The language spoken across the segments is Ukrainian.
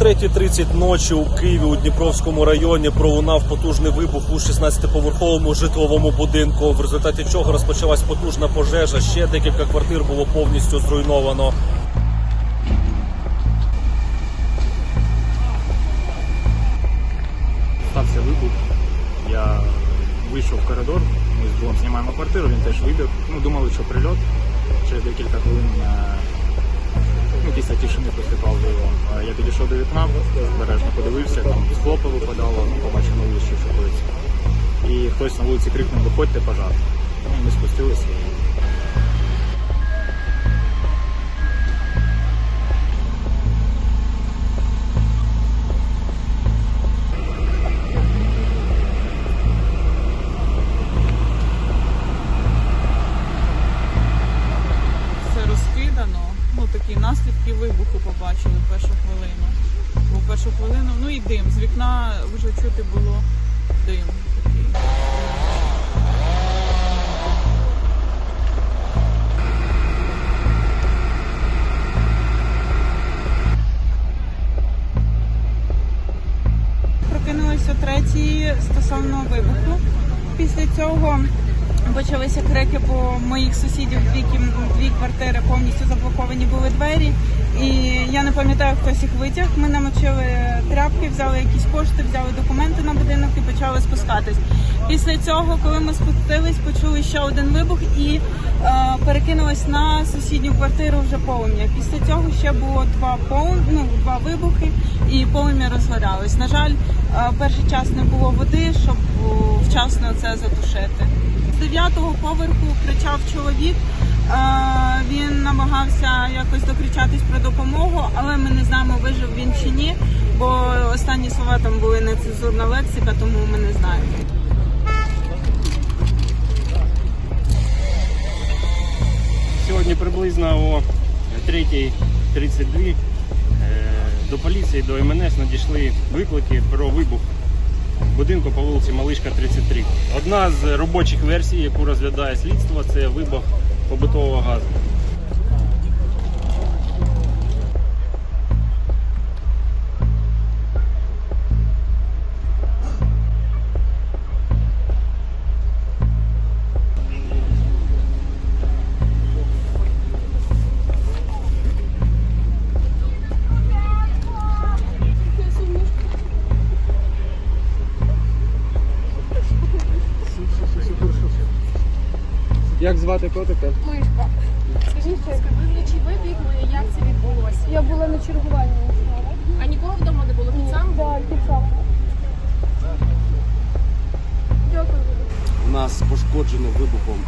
3.30 ночі у Києві у Дніпровському районі пролунав потужний вибух у 16-поверховому житловому будинку, в результаті чого розпочалась потужна пожежа. Ще декілька квартир було повністю зруйновано. стався вибух. Я вийшов в коридор, ми з другом знімаємо квартиру, він теж вибіг. Ну, думали, що прильот. Через декілька хвилин е, ну, після тишини після паузи його. е, Я підійшов до вікна, збережно подивився, там склопи випадало, ну, побачив на вулиці, що коїться. І хтось на вулиці крикнув, виходьте пожар. Ну, ми спустилися. Ну такі наслідки вибуху побачили першу хвилину. Бо першу хвилину, ну і дим. З вікна вже чути було дим такий. Прокинулися третій стосовно вибуху. Після цього почалися крики, бо моїх сусідів дві дві квартири повністю заблоковані були двері. І я не пам'ятаю, хтось їх витяг. Ми намочили тряпки, взяли якісь кошти, взяли документи на будинок і почали спускатись. Після цього, коли ми спустились, почули ще один вибух і е, перекинулись на сусідню квартиру вже полум'я. Після цього ще було два полум... ну, два вибухи, і полум'я розгоралось. На жаль, е, перший час не було води, щоб вчасно це затушити. Дев'ятого поверху кричав чоловік. Е, Він намагався якось докричатись про допомогу, але ми не знаємо, вижив він чи ні, бо останні слова там були нецензурна лексика, тому ми не знаємо. Сьогодні приблизно о 3.32 е, до поліції, до МНС надійшли виклики про вибух будинку по вулиці Малишка, 33. Одна з робочих версій, яку розглядає слідство, це вибух побутового газу. Як звати котика? Мишка. Скажіть, ви вночі вибігли, як це відбулося? Я була на чергуванні. А нікого вдома не було під сам? Так, під сам. Дякую. У нас пошкоджено вибухом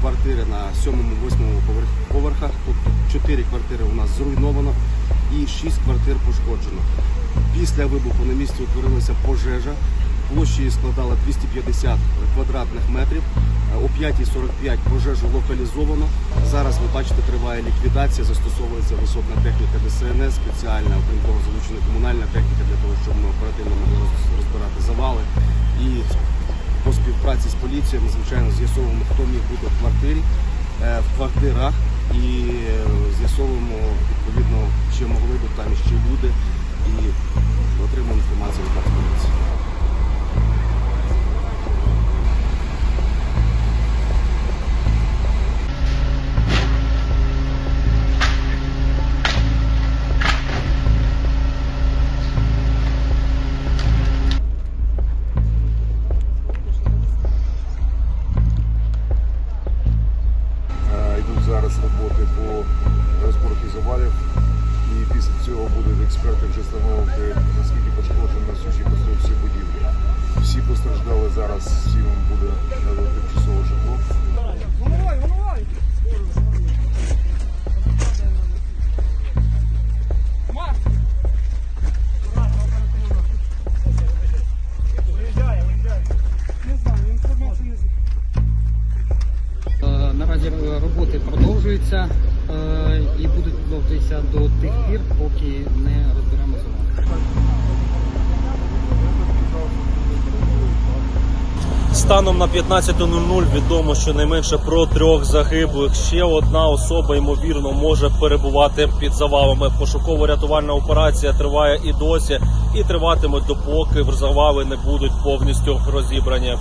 квартири на 7-8 поверхах. Тобто 4 квартири у нас зруйновано і 6 квартир пошкоджено. Після вибуху на місці утворилася пожежа. Площа її складала 250 квадратних метрів. Е, О 5.45 пожежу локалізовано. Зараз ви бачите, триває ліквідація, застосовується висотна техніка ДСНС, спеціальна, окрім залучена комунальна техніка для того, щоб ми оперативно могли розбирати завали. І по співпраці з поліцією ми, звичайно, з'ясовуємо, хто міг бути в квартирі, е, в квартирах і е, з'ясовуємо відповідно, чи могли бути там ще люди, і отримуємо інформацію від Нацполіції. Зараз роботи по розборці завалів. І після цього будуть експерти вже встановити, наскільки пошкоджені несучі конструкції будівлі. Всі постраждали зараз, всім буде надано Наразі е, роботи продовжуються е, і будуть продовжуватися до тих пір, поки не розберемо завал. Станом на 15.00 відомо щонайменше про трьох загиблих. Ще одна особа ймовірно може перебувати під завалами. Пошуково-рятувальна операція триває і досі, і триватиме допоки завали не будуть повністю розібрані.